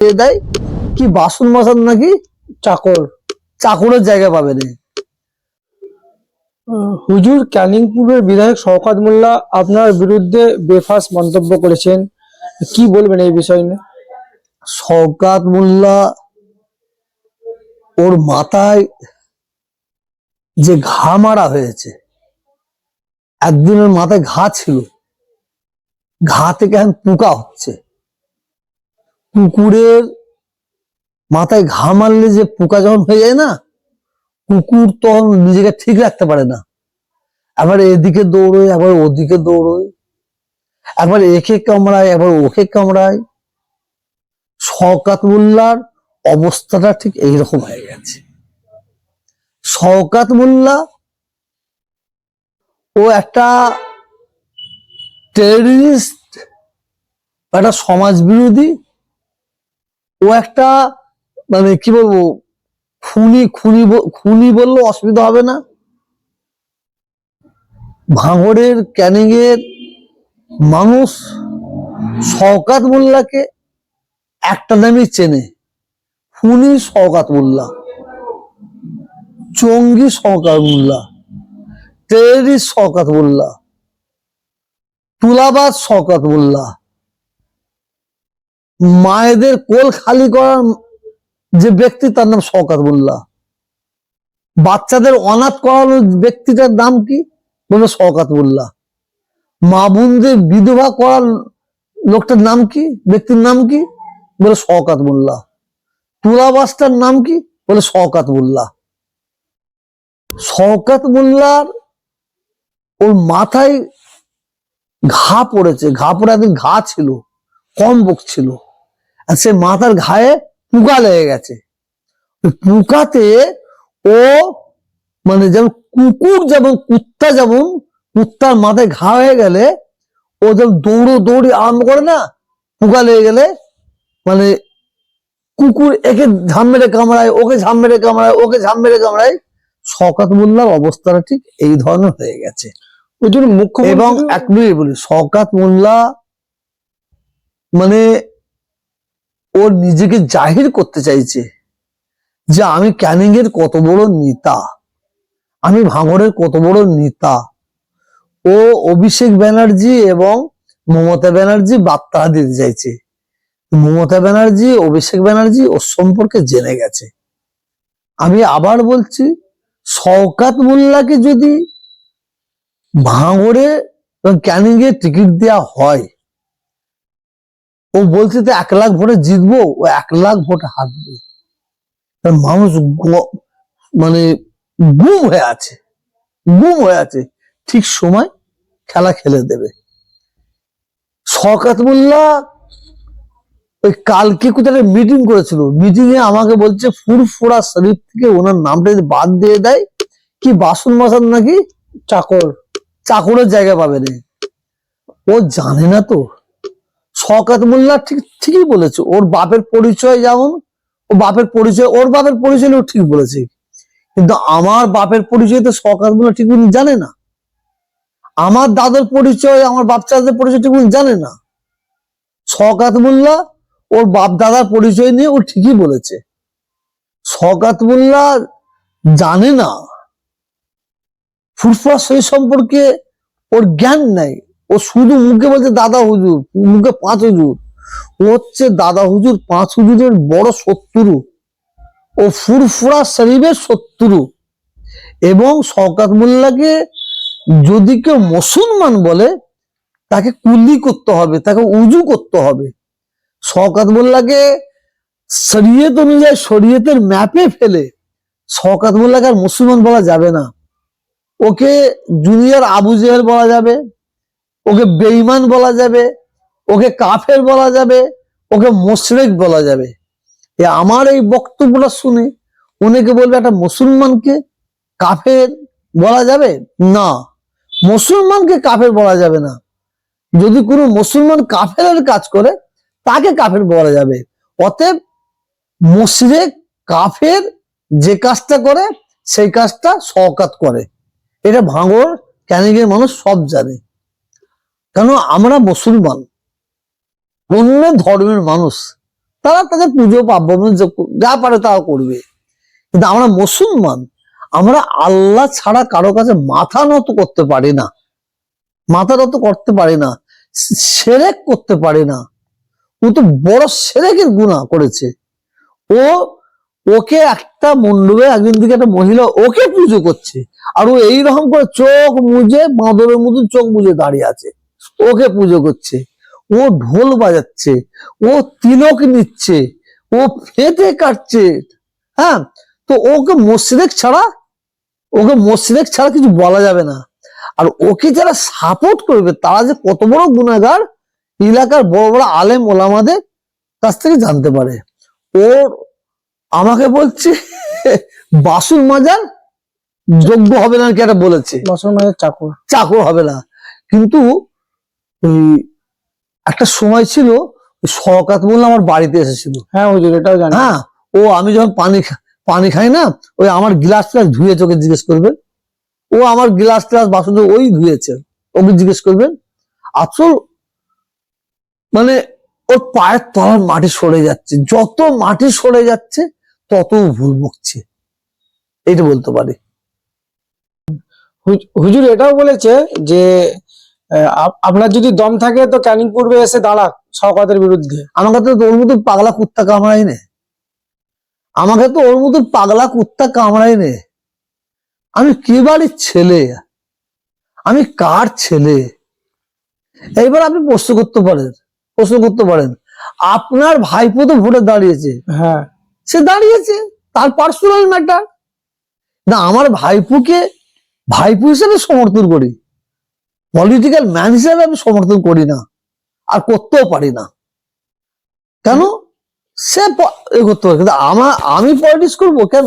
দিয়ে কি বাসন মাসান নাকি চাকর? চাকরের জায়গা পাবে না। হুজুর ক্যানিংপুরের বিধায়ক শওকাত মোল্লা আপনার বিরুদ্ধে বেফাস মন্তব্য করেছেন। কি বলবেন এই বিষয় নিয়ে? শওকাত মোল্লা ওর মাথায় যে ঘা মারা হয়েছে একদিনের মাথায় ঘা ছিল ঘা থেকে এখন পোকা হচ্ছে। কুকুরের মাথায় ঘা মারলে যে পোকা যখন হয়ে যায় না, কুকুর তখন নিজেকে ঠিক রাখতে পারে না। আবার এদিকে দৌড়োয় আবার ওদিকে দৌড়োয়, একবার একে কামড়ায়, একবার ওকে কামড়ায়। শওকাত মোল্লার অবস্থাটা ঠিক এইরকম হয়ে গেছে। শওকাত মোল্লা, ও একটা টেররিস্ট একটা সমাজ বিরোধী ও একটা মানে কি বলব, খুনি খুনি খুনি বললেও অসুবিধা হবে না। ভাঙড়ের ক্যানিং এর মানুষ শওকাত মোল্লাকে একটা নামই চেনে। খুনি শওকাত মোল্লা চঙ্গি শওকাত মোল্লা টেরিস শওকাত মোল্লা, তুলাবাজ শওকাত মোল্লা মায়েদের কোল খালি করার যে ব্যক্তি, তার নাম শওকাত মোল্লা বাচ্চাদের অনাথ করানোর ব্যক্তিটার নাম কি? বলে শওকাত মোল্লা মা বোনদের বিধবা করার লোকটার নাম কি? ব্যক্তির নাম কি? বলে শওকাত মোল্লা তুলাবাসটার নাম কি? বলে শওকাত মোল্লা শওকাত মোল্লার ওর মাথায় ঘা পড়েছে। ঘা পড়ে একদিন ঘা ছিল, কম বক ছিল। আর সে মাথার ঘায়ে পুকা লেগে গেছে। পুকাতে ও মানে যেমন কুকুর যেমন কুত্তা যেমন কুত্তার মাথায় ঘা হয়ে গেলে ও যেমন দৌড়ো দৌড়ি আরম্ভ করে না পুকা লেগে গেলে মানে কুকুর একে ঝাম মেরে কামড়ায় ওকে ঝাম মেরে কামড়ায় ওকে ঝাম মেরে কামড়ায়। শকাত মোল্লার অবস্থাটা ঠিক এই ধরনের হয়ে গেছে। ওই জন্য মুখ্য এবং এক মিনিট বলি শকাত মোল্লা মানে ওর নিজেকে জাহির করতে চাইছে যে আমি ক্যানিং এর কত বড় নেতা, আমি ভাঙড়ের কত বড় নেতা। ও অভিষেক ব্যানার্জি এবং মমতা ব্যানার্জি বার্তা দিতে চাইছে। মমতা ব্যানার্জি, অভিষেক ব্যানার্জি ওর সম্পর্কে জেনে গেছে। আমি আবার বলছি, শওকাত মোল্লাকে যদি ভাঙড়ে এবং এর টিকিট দেওয়া হয় ও বলছে তো এক লাখ ভোটে জিতবো, ও এক লাখ ভোটে হারবে। মানুষ মানে গুম হয়ে আছে, গুম হয়ে আছে। ঠিক সময় খেলা খেলে দেবে। শওকাত মোল্লা ওই কালকে কোথায় মিটিং করেছিল। মিটিং এ আমাকে বলছে, ফুরফুরা শরীফ থেকে ওনার নামটা যদি বাদ দিয়ে দেয়, কি বাসন মাসান নাকি? চাকর, চাকরের জায়গা পাবে না ও জানে না তো। শওকাত মোল্লা ঠিক, ঠিকই বলেছে। ওর বাপের পরিচয় যেমন, ও বাপের পরিচয়, ওর বাপের পরিচয় ও ঠিক বলেছে। কিন্তু আমার বাপের পরিচয় তো শওকাত মোল্লা ঠিক জানে না। আমার দাদার পরিচয়, আমার বাপ চাচাদের পরিচয় ঠিক জানে না। শওকাত মোল্লা ওর বাপ দাদার পরিচয় নিয়ে ও ঠিকই বলেছে। শওকাত মোল্লা জানে না। ফুরফুরা সেই সম্পর্কে ওর জ্ঞান নাই। ও শুধু মুখে বলছে দাদা হুজুর, মুখে পাঁচ হুজুর। ও হচ্ছে দাদা হুজুর, পাঁচ হুজুরের বড় শত্রু। ও ফুরফুরা শরীফের শত্রু। এবং শওকাত মোল্লাকে যদি কেউ মুসলমান বলে, তাকে কুলি করতে হবে, তাকে উজু করতে হবে। শওকাত মোল্লাকে শরীয়ত অনুযায়ী শরীয়তের ম্যাপে ফেলে শওকাত মোল্লাকে আর মুসলমান বলা যাবে না। ওকে জুনিয়র আবু জেহেল বলা যাবে। ওকে বেইমান বলা যাবে, ওকে কাফের বলা যাবে, ওকে মোশরেক বলা যাবে। এ আমার এই বক্তব্যটা শুনে অনেকে বলবে, একটা মুসলমানকে কাফের বলা যাবে? না, মুসলমানকে কাফের বলা যাবে না। যদি কোনো মুসলমান কাফের কাজ করে, তাকে কাফের বলা যাবে। অতএব মুশরেক কাফের যে কাজটা করে, সেই কাজটা শওকাত করে। এটা ভাঙর ক্যানিংয়ের মানুষ সব জানে। কেন আমরা মুসলমান। অন্য ধর্মের মানুষ, তারা তাদের পুজো পার্বণ যা- পারে তা করবে। কিন্তু আমরা মুসলমান, আমরা আল্লাহ ছাড়া কারও কাছে মাথা নত করতে পারি না। মাথা নত করতে পারি না, সেরেক করতে পারি না। ও তো বড় সেরেকের গুণা করেছে। ও, ওকে একটা মণ্ডপে, একদিন থেকে একটা মহিলা ওকে পুজো করছে। আর ও এইরকম করে চোখ মুজে, বাঁদরের মতন চোখ মুজে দাঁড়িয়ে আছে। ওকে পুজো করছে। ও ঢোল বাজাচ্ছে ও তিলক নিচ্ছে ও ফেটে কাটছে। হ্যাঁ তো ওকে মসজিদ ছাড়া ওকে মসজিদ ছাড়া কিছু বলা যাবে না। আর ওকে যারা সাপোর্ট করবে তারা যে কত বড় গুণাগার এলাকার বড় বড় আলেম ওলামাদের কাছ থেকে জানতে পারে। ওর আমাকে বলছে বাসুন মাজার যোগ্য হবে না কি একটা বলেছে। মুসলমানের চাকর। চাকর হবে না। কিন্তু ওই একটা সময় ছিল ওই শওকাত বললে আমার বাড়িতে এসেছিল। হ্যাঁ হুজুর এটাও জানি। হ্যাঁ ও আমি যখন পানি পানি খাই না ওই আমার গ্লাস গ্লাস ধুয়ে চোখে জিজ্ঞেস করবেন ও আমার গ্লাস গ্লাস বাসন ওই ধুয়েছে। ওকে জিজ্ঞেস করবেন আসল মানে ওর পায়ের তলার মাটি সরে যাচ্ছে। যত মাটি সরে যাচ্ছে তত ভুল বকছে। এইটা বলতে পারি। হুজুর এটাও বলেছে যে আপনার যদি দম থাকে তো ক্যানিং পূর্বে এসে দাঁড়াক শওকতের বিরুদ্ধে। আমাকে তো ওর মতো পাগলা কুত্তা কামড়াই নে। আমাকে তো ওর মতো পাগলা কুত্তা কামড়াই নে। আমি কি বাড়ির ছেলে? আমি কার ছেলে? এইবার আপনি প্রশ্ন করতে পারেন প্রশ্ন করতে পারেন। আপনার ভাইপো তো ভোটে দাঁড়িয়েছে। হ্যাঁ। সে দাঁড়িয়েছে তার পার্সোনাল ম্যাটার না আমার ভাইপুকে ভাইপু হিসেবে সমর্থন করি। পলিটিক্যাল ম্যান হিসাবে আমি সমর্থন করি না। আর করতেও পারি না। কেন? সে করতে পারে। কিন্তু আমার আমি পলিটিক্স করব কেন?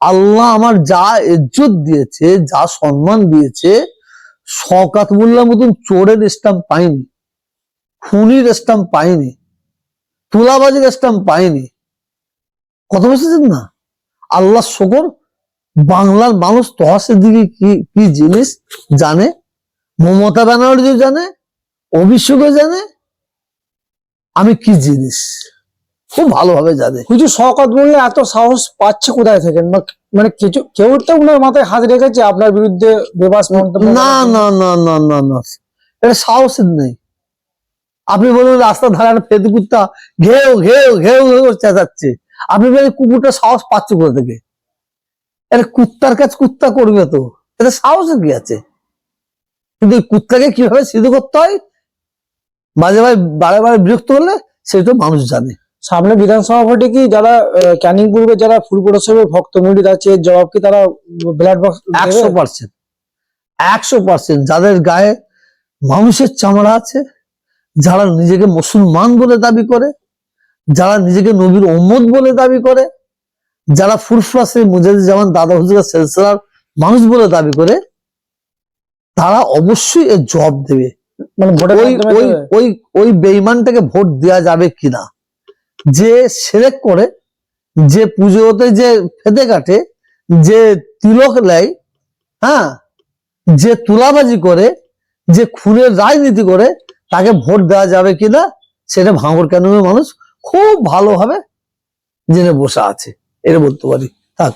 আল্লাহ আমার যা ইজ্জত দিয়েছে, যা সম্মান দিয়েছে শকাত মোল্লার মতন চোরের স্টাম্প পাইনি, খুনির স্টাম্প পাইনি, তুলাবাজির স্টাম্প পাইনি। কত বসেছেন না? আল্লাহ শকর বাংলার মানুষ তহাসের দিকে কি কি জিনিস জানে? মমতা ব্যানার্জি জানে অভিষেকও জানে আমি কি জিনিস? খুব ভালোভাবে জানে। হুজুর শওকত বললে এত সাহস পাচ্ছে কোথায় থেকে? বা- মানে কিছু কেউ তো উনার মাথায় হাত রেখেছে আপনার বিরুদ্ধে বেবাস মন্তব্য না না না না না না। এটা সাহসের নেই। আপনি বলুন রাস্তার ধারে একটা ফেতে কুত্তা ঘেউ ঘেউ ঘেউ ঘেউ চেঁচাচ্ছে। আপনি বলেন কুকুরটা সাহস পাচ্ছে কোথা থেকে? এটা কুত্তার কাজ কুত্তা করবে তো? এটা সাহসের কি আছে? কিন্তু কুত্তাকে কীভাবে সিদ্ধ করতে হয়? মাঝে মাঝে বারে বারে বিরক্ত হলে সেটা মানুষ জানে। সামনে বিধানসভা ভোটে কি যারা ক্যানিং পূর্বে যারা ফুলপুর সাহেবের ভক্ত মুড়িদ আছে জবাব কি তারা ব্লাড বক্স একশো পার্সেন্ট একশো পার্সেন্ট যাদের গায়ে মানুষের চামড়া আছে যারা নিজেকে মুসলমান বলে দাবি করে যারা নিজেকে নবীর ওম্মদ বলে দাবি করে যারা ফুরফুরাসে মুজাহিদ যেমন দাদা হুজুরের সেলসেলার মানুষ বলে দাবি করে তারা অবশ্যই এর জবাব দেবে। মানে ওই বেইমানটাকে ভোট দেওয়া যাবে কিনা? যে সেরেক করে যে পুজোতে যে ফেদে কাটে যে তিলক নেয় হ্যাঁ যে তুলাবাজি করে যে খুনের রাজনীতি করে তাকে ভোট দেওয়া যাবে কিনা সেটা ভাঙর কেন মানুষ খুব ভালোভাবে জেনে বসে আছে। এটা বলতে পারি থাক।